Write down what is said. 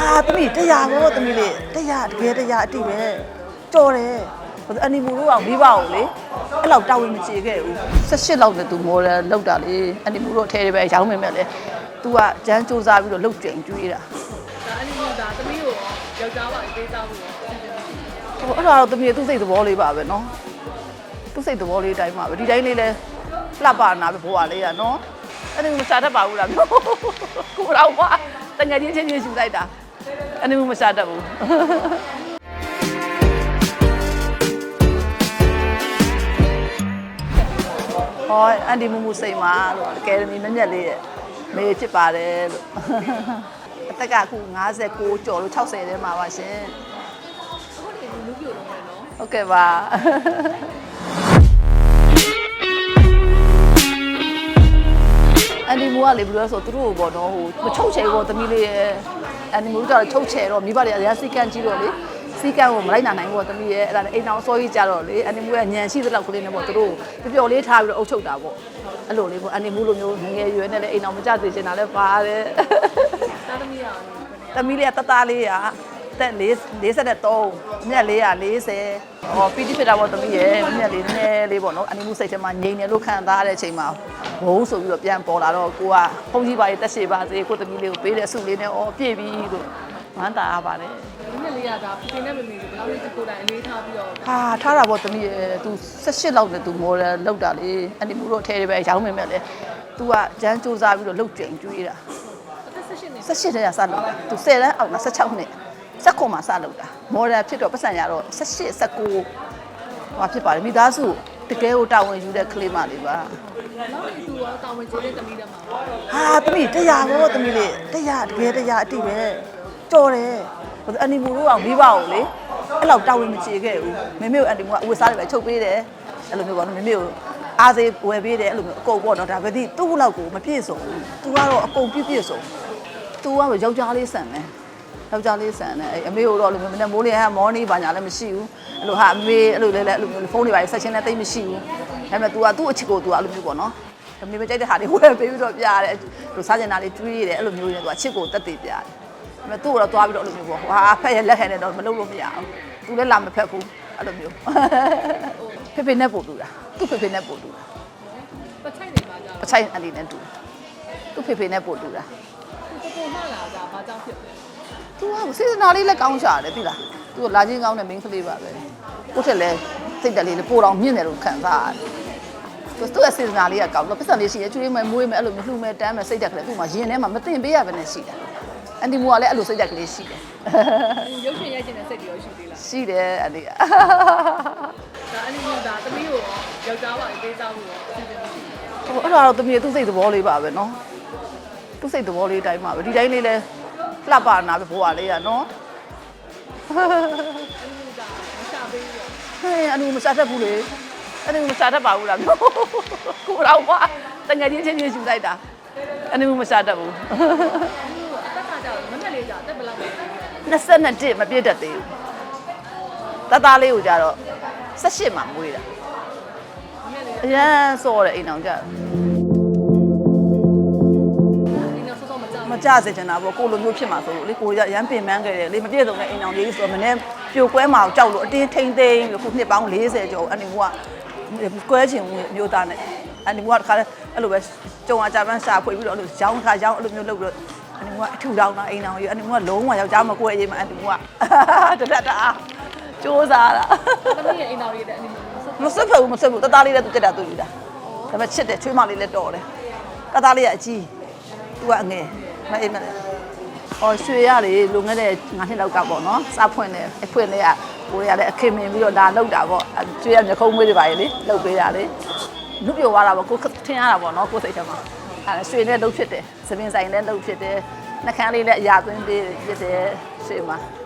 ဟာသမီးတရားဘောသမီးလေးတရားတကယ်တရားအတိပဲကြော်တယ်အနီမူတို့အောင်မိဘအောင်လေအဲ့လောက်တာဝန်မချေခဲ့ဘူး18လောက်နဲ့ तू model လောက်တာလေအနီမူတို့အထဲတွေပဲရောင်းမိမဲ့လေ तू ကဂျမ်းစူးစမ်းပြီးတော့လုတ်ကျင်ကျွေးတာဒါအနီမူဒါသမီးကိုယောက်ျားပါပေးသားဖို့ဟိုအဲ့ဒါတော့သမီးရဲ့သူ့စိတ်သဘောလေးပါပဲနော်သူ့စိတ်သဘောလေးအတိုင်းပါပဲဒီတိုင်းလေးလဲလှပနာပဲဘွားလေးอ่ะနော်အဲ့ဒါမစားတတ်ပါဘူးလားကိုတော့ကတငယ်ချင်းချင်းချင်းယူလိုက်တာ အဲ့ဒီမစားတတ်ဘူးဟောအန်ဒီမူမူစိန်မာလို့အကယ်ဒမီမညက်လေးရဲ့မေဖြစ်ပါတယ်လို့အသက်ကအခု59ကျော်လို့60ထဲမှာပါရှင်အခုနေလူပြိုတော့မယ်နော်ဟုတ်ကဲ့ပါ အန်ဒီမူကလေဘယ်လိုလဲဆိုသူတို့ဘောတော့ဟိုမချုပ်ချယ်ဘောသမီးလေးရဲ့အန်ဒီမူကချုပ်ချယ်တော့မိဘတွေအများစီကန်းကြီးတော့လေစီကန်းကိုမလိုက်နိုင်နိုင်ဘောသမီးရဲ့အဲ့ဒါနဲ့အိမ်အောင်စောကြီးကြတော့လေအန်ဒီမူရဲ့ညံရှိတဲ့လောက်ကလေးနဲ့ပေါ့သူတို့ပျော်ပျော်လေးထားပြီးတော့အုပ်ချုပ်တာပေါ့အဲ့လိုလေးပေါ့အန်ဒီမူလိုမျိုးငယ်ငယ်ရွယ်နဲ့လည်းအိမ်အောင်မကြသေးချင်တာလည်းပါတယ်သားသမီးရအောင်ဘယ်နဲ့သမီးလေးကတသားလေးက တက်43မြက်လေးက40ဟောပီတိဖြစ်တာပေါ့သမီးရဲ့မြက်လေးနည်းလေးပေါ့နော်အနိမှုစိတ်ထဲမှာငြိမ်နေလို့ခံစားရတဲ့အချိန်မှာဘုံဆိုပြီးတော့ပြန်ပေါ်လာတော့ကိုကဖုန်ကြီးပါရေးတက်ရှိပါစေကိုသမီးလေးကိုပေးတဲ့ဆုလေးနဲ့အော်ပြည့်ပြီလို့ဝမ်းသာရပါတယ် ဒီနေ့လေးကဒါဖေနဲ့မမေကိုဘယ်လောက်လေးကိုယ်တိုင်အနေထားပြီးတော့ ဟာထားတာပေါ့သမီးရဲ့ तू 18လောက်နဲ့ तू မော်ဒယ်လောက်တာလေအနိမှုတော့အထဲတွေပဲရောင်းမိမဲ့လေ तू ကဂျမ်းစူးစားပြီးတော့လှုပ်ကြွင်ကျွေးတာ အသက်16နှစ် 18ထဲကစလုပ်တာသူ10တန်းအောက်မှာ16နှစ် 16မှာစလုပ်တာမော်ဒယ်ဖြစ်တော့ပတ်စံရတော့18 19ဟောဖြစ်ပါတယ်မိသားစုတကယ်ကိုတာဝန်ယူတဲ့ကလေးမလေးပါနောက်ဒီသူရောတာဝန်ကျေတဲ့သမီးတွေမှာပေါ့ဟာသမီးတရားဘောသမီးလေးတရားတကယ်တရားအတိပဲကြော်တယ်ဟိုအနီမူတို့ကမိဘကိုလေအဲ့လောက်တာဝန်မချေခဲ့ဘူးမမေကိုအန်တီမူကအဝတ်စားတွေပဲချုပ်ပေးတယ်အဲ့လိုမျိုးပေါ့နော်မမေကိုအားစေးဝယ်ပေးတယ်အဲ့လိုမျိုးအကုန်ပေါ့နော်ဒါပဲဒီသူ့လောက်ကိုမပြည့်စုံဘူး तू ကတော့အကုန်ပြည့်ပြည့်စုံ तू ကတော့ယောက်ျားလေးဆန်တယ် ယောက်ျားလေးဆန်တယ်အဲ့အမေကိုတော့အဲ့လိုမျိုးမနေ့မိုးလင်းဟမ်မော်နီဘာညာလည်းမရှိဘူးအဲ့လိုဟာအမေအဲ့လိုလဲလဲအဲ့လိုမျိုးဖုန်းတွေပါဆက်ချင်းလည်းတိတ်မရှိဘူးဒါပေမဲ့ तू ကသူ့အချစ်ကို तू ကအဲ့လိုမျိုးပေါ့နော်အမေမကြိုက်တဲ့ဟာတွေဝယ်ပေးပြီးတော့ပြရတယ်သူစားကျင်တာလေးကျွေးရတယ်အဲ့လိုမျိုးနဲ့ तू အချစ်ကိုတက်တည်ပြရတယ်ဒါပေမဲ့သူ့ကိုတော့သွားပြီးတော့အဲ့လိုမျိုးပေါ့ဟာဖက်ရလက်ခံနေတော့မလုပ်လို့မရဘူး तू လည်းလာမဖက်ဘူးအဲ့လိုမျိုးဖေဖေနဲ့ပို့တူတာသူ့ဖေဖေနဲ့ပို့တူတာ ပချိုက်နေမှာကြာ အချိုင်အလီနဲ့တူတယ်သူ့ဖေဖေနဲ့ပို့တူတာ ကိုကိုမှလာတာဘာကြောင့်ဖြစ်လဲ तू ကစေစနာလေးလည်းကောင်းရှာတယ်သိလား तू ကလာချင်းကောင်းတဲ့ main ကလေးပါပဲကိုယ့်ထက်လည်းစိတ်တက်လေးလည်းပိုတော့မြင့်တယ်လို့ခံစားရတယ်သူသူ့ရဲ့စေစနာလေးကကောင်းတော့ပတ်စံလေးရှိရကျွေးမယ်မွေးမယ်အဲ့လိုမျိုးလှူမယ်တမ်းမယ်စိတ်တက်ကလေးသူ့မှာရင်ထဲမှာမတင်ပေးရဘဲနဲ့ရှိတာအန်တီမူကလည်းအဲ့လိုစိတ်တက်ကလေးရှိတယ်ရုပ်ရှင်ရိုက်ချင်တဲ့စိတ်တွေရောရှိသေးလားရှိတယ်အန်တီကဒါအဲ့ဒီမျိုးဒါသမီးကိုရောယောက်ျားပါပေးစားဖို့ရောအစီအစဉ်မရှိဘူးဟိုအဲ့ဒါတော့သမီးသူ့စိတ်သဘောလေးပါပဲနော်သူ့စိတ်သဘောလေးတိုင်းပါပဲဒီတိုင်းလေးလဲ လှပနာပဲဘွားလေးကနော်မရှာပေးဘူးရောဟဲ့အနူမစားတတ်ဘူးလေအနူမစားတတ်ပါဘူးလားမျိုးကိုတော့ကွာတငယ်ချင်းချင်းချင်းယူလိုက်တာအနူမစားတတ်ဘူးအသက်ကကြောက်မနဲ့လေးကြောက်တက်ဘယ်လောက်လဲ22မပြည့်တတ်သေးဘူးတသားလေးကိုကြတော့18မှာမွေးတာမနဲ့လေးအရန်စောတယ်အိမ်အောင်ကြ ကြောက်မကြစေချင်တာပေါ့ကိုလိုမျိုးဖြစ်မှာဆိုလို့လေကိုရရမ်းပင်ပန်းခဲ့တယ်လေမပြည့်စုံတဲ့အိမ်အောင်ကြီးဆိုတော့မနေ့ပြိုကွဲမှာကြောက်လို့အတင်းထိမ့်သိမ်းလို့ခုနှစ်ပေါင်း40ကျော်အနေကကွဲချင်မျိုးသားနဲ့အနေကတခါလဲအဲ့လိုပဲကြုံအားကြပန်းရှာဖွေပြီးတော့အဲ့လိုရောင်းခါရောင်းအဲ့လိုမျိုးလုပ်ပြီးတော့အနေကအထူတောင်းတာအိမ်အောင်ကြီးအနေကလုံးဝယောက်ျားမကွဲရေးမှာအနေကတတတာစူးစားတာသမီးရဲ့အိမ်တော်ရတဲ့အနေနဲ့ဆောမစွတ်ဖက်ဘူးမစွတ်ဘူးတသားလေးလည်းသူတက်တာသူယူတာဒါပေမဲ့ချစ်တယ်ချွေးမလေးလည်းတော်တယ်တသားလေးကအကြီးသူကအငယ် မအေးမလဲဟောရွှေရလေလုံခဲ့တဲ့ငါးနှစ်လောက်ကပေါ့နော်စားဖွင့်တယ်အဖွင့်လေးကကိုရလည်းအခင်းမင်ပြီးတော့ဒါလောက်တာပေါ့ကျွေးရမျက်ခုံးမွေးတွေပါလေလောက်ပေးတာလေနုပြောသွားတာပေါ့ကိုထင်ရတာပေါ့နော်ကိုစိတ်ထဲမှာအဲရွှေနဲ့လှုပ်ဖြစ်တယ်သပင်ဆိုင်နဲ့လှုပ်ဖြစ်တယ်နှကန်းလေးလည်းအရာသွင်းပေးဖြစ်တယ်ရွှေမှာ